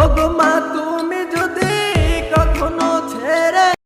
ওগো মা তুমি